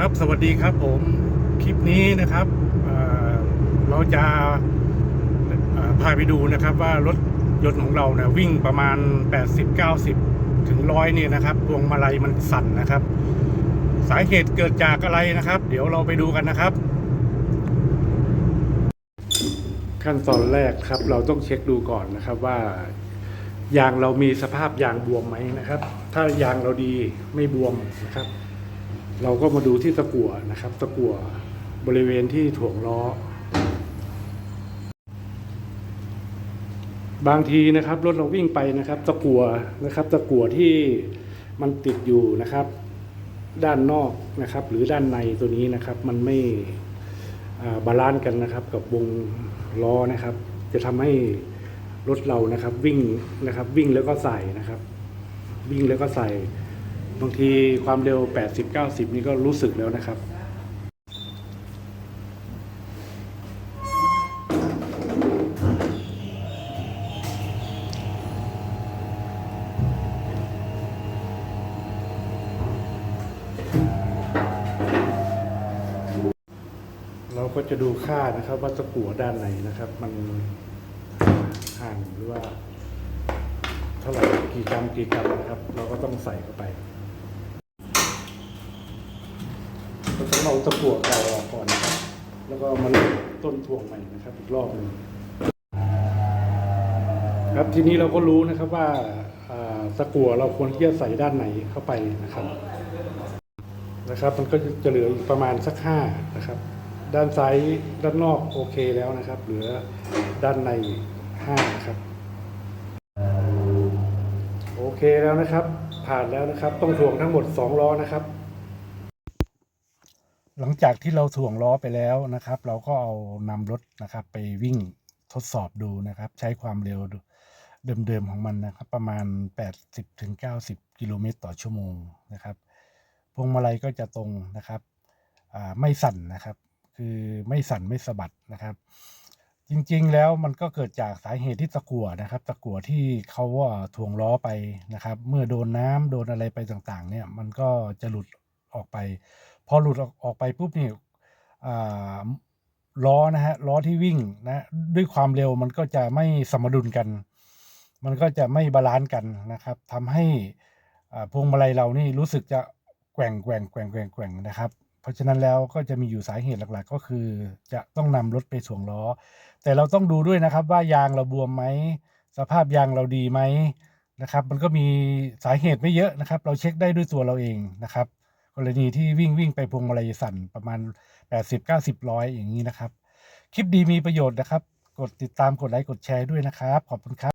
ครับสวัสดีครับผมคลิปนี้นะครับเราจะพาไปดูนะครับว่ารถยนต์ของเราเนี่ยวิ่งประมาณ 80-90 ถึงร้อยนี่ยนะครับพวงมาลัยมันสั่นนะครับ สาเหตุเกิดจากอะไรนะครับ เดี๋ยวเราไปดูกันนะครับ ขั้นตอนแรกครับ เราต้องเช็คดูก่อนนะครับว่ายางเรามีสภาพยางบวมไหมนะครับ ถ้ายางเราดีไม่บวมนะครับ เราก็มาดูที่ตะกั่วนะครับ ตะกั่วบริเวณที่ถ่วงล้อ บางทีนะครับรถเราวิ่งไปนะครับ ตะกั่วนะครับ ตะกั่วที่มันติดอยู่นะครับ ด้านนอกนะครับ หรือด้านในตัวนี้นะครับ มันไม่บาลานซ์กันนะครับ กับวงล้อนะครับ จะทำให้รถเรานะครับ วิ่งนะครับ วิ่งแล้วก็ใส่นะครับ วิ่งแล้วก็ใส่ บางทีความเร็ว 80 90 นี่ก็รู้สึกแล้วนะครับเราก็จะดูค่านะครับว่าตะกั่วด้านไหนนะครับ มันห่างหรือว่า เท่าไหร่กี่กรัมกี่กรัมนะครับ เราก็ต้องใส่เข้าไป เราต้องเอาตะกั่วเก่าออกก่อนนะครับ แล้วก็มาเริ่มต้นถ่วงใหม่นะครับ อีกรอบหนึ่งครับทีนี้เราก็รู้นะครับว่าตะกั่วเราควรที่จะใส่ด้านไหนเข้าไปนะครับนะครับ มันก็จะเหลืออีกประมาณสักห้านะครับ ด้านซ้ายด้านนอกโอเคแล้วนะครับ เหลือด้านในห้านะครับโอเคแล้วนะครับ ผ่านแล้วนะครับ ต้องถ่วงทั้งหมดสองล้อนะครับ หลังจากที่เราถ่วงล้อไปแล้วนะครับ เราก็เอานำรถนะครับ ไปวิ่งทดสอบดูนะครับ ใช้ความเร็วเดิมๆของมันนะครับ ประมาณ 80-90 กิโลเมตรต่อชั่วโมงนะครับพวงมาลัยก็จะตรงนะครับไม่สั่นนะครับ คือไม่สั่นไม่สะบัดนะครับ จริงๆแล้วมันก็เกิดจากสาเหตุที่ตะกั่วนะครับ ตะกั่วที่เขาว่าถ่วงล้อไปนะครับ เมื่อโดนน้ำโดนอะไรไปต่างๆ เนี่ยมันก็จะหลุด ออกไป พอหลุดออกไปปุ๊บนี่ล้อนะฮะล้อที่วิ่งนะด้วยความเร็วมันก็จะไม่สมดุลกัน มันก็จะไม่บาลานซ์กันนะครับทำให้พวงมาลัยเรานี่รู้สึกจะแกว่งแกว่งแกว่งแกว่งแกว่งนะครับ เพราะฉะนั้นแล้วก็จะมีอยู่สาเหตุหลักๆ ก็คือ จะต้องนำรถไปถ่วงล้อ แต่เราต้องดูด้วยนะครับว่ายางเราบวมไหมสภาพยางเราดีไหมนะครับ มันก็มีสาเหตุไม่เยอะนะครับ เราเช็คได้ด้วยตัวเราเองนะครับ กรณีที่วิ่งวิ่งไปพวงมาลัยสั่นประมาณ 80 90ร้อยอย่างนี้นะครับ คลิปดีมีประโยชน์นะครับ กดติดตามกดไลค์กดแชร์ด้วยนะครับ ขอบคุณครับ